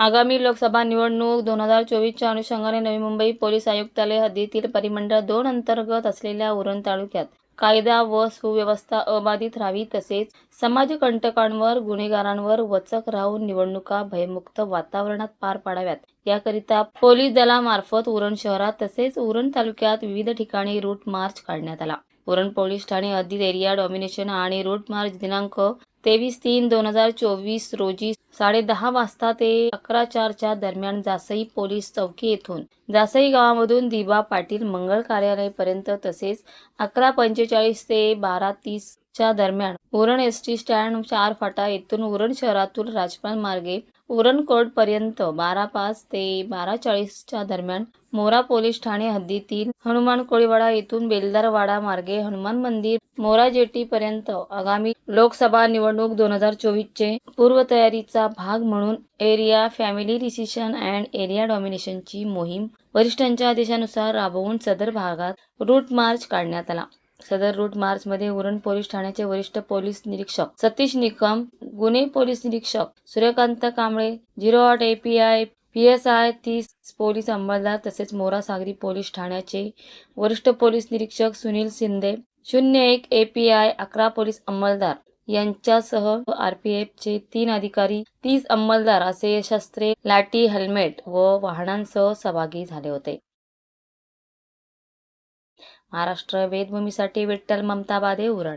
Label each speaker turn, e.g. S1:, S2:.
S1: आगामी लोकसभा निवडणूक दोन हजार चोवीसच्या अनुषंगाने नवी मुंबई पोलीस आयुक्तालय हद्दीतील परिमंडळ दोन अंतर्गत असलेल्या उरण तालुक्यात कायदा व सुव्यवस्था अबाधित राहावी तसेच समाजकंटकांवर गुन्हेगारांवर वचक राहून निवडणुका भयमुक्त वातावरणात पार पाडाव्यात. याकरिता पोलीस दलामार्फत उरण शहरात तसेच उरण तालुक्यात विविध ठिकाणी रूट मार्च काढण्यात आला. उरण पोलीस ठाणे हद्दीत एरिया डॉमिनेशन आणि रूट मार्च दिनांक तेवीस तीन दोन हजार चोवीस रोजी साडे दहा वाजता ते अकरा चारच्या दरम्यान जासई पोलीस चौकी येथून. जासई गावामधून दिबा पाटील मंगळ कार्यालयपर्यंत तसेच अकरा पंचेचाळीस ते बारा तीस च्या दरम्यान उरण एस टी स्टँड चार फाटा येथून उरण शहरातून राजपाल मार्गे उरणकोटपर्यंत पर्यंत बारा पाच ते बारा चाळीसच्या दरम्यान मोरा पोलीस ठाणे हद्दीतील हनुमान कोळीवाडा येथून बेलदारवाडा मार्गे हनुमान मंदिर मोरा जेटी पर्यंत आगामी लोकसभा निवडणूक दोन हजार चोवीसचे पूर्वतयारीचा भाग म्हणून area family decision and area डॉमिनेशनची मोहीम वरिष्ठांच्या आदेशानुसार राबवून सदर भागात रूट मार्च काढण्यात आला. सदर रूट मार्चमध्ये उरण पोलीस ठाण्याचे वरिष्ठ पोलीस निरीक्षक सतीश निकम गुन्हे पोलीस निरीक्षक सूर्यकांत कांबळे झिरो आठ एपीआय पी एस आय तीस पोलीस अंमलदार तसेच मोरा सागरी पोलीस ठाण्याचे वरिष्ठ पोलीस निरीक्षक सुनील शिंदे शून्य एक एपीआय अकरा पोलीस अंमलदार यांच्यासह आरपीएफचे तीन अधिकारी तीस अंमलदार असे शस्त्रे लाठी हेल्मेट व वाहनांसह सहभागी झाले होते. महाराष्ट्र वेदभूमीसाठी विठ्ठल ममता बादे उरण.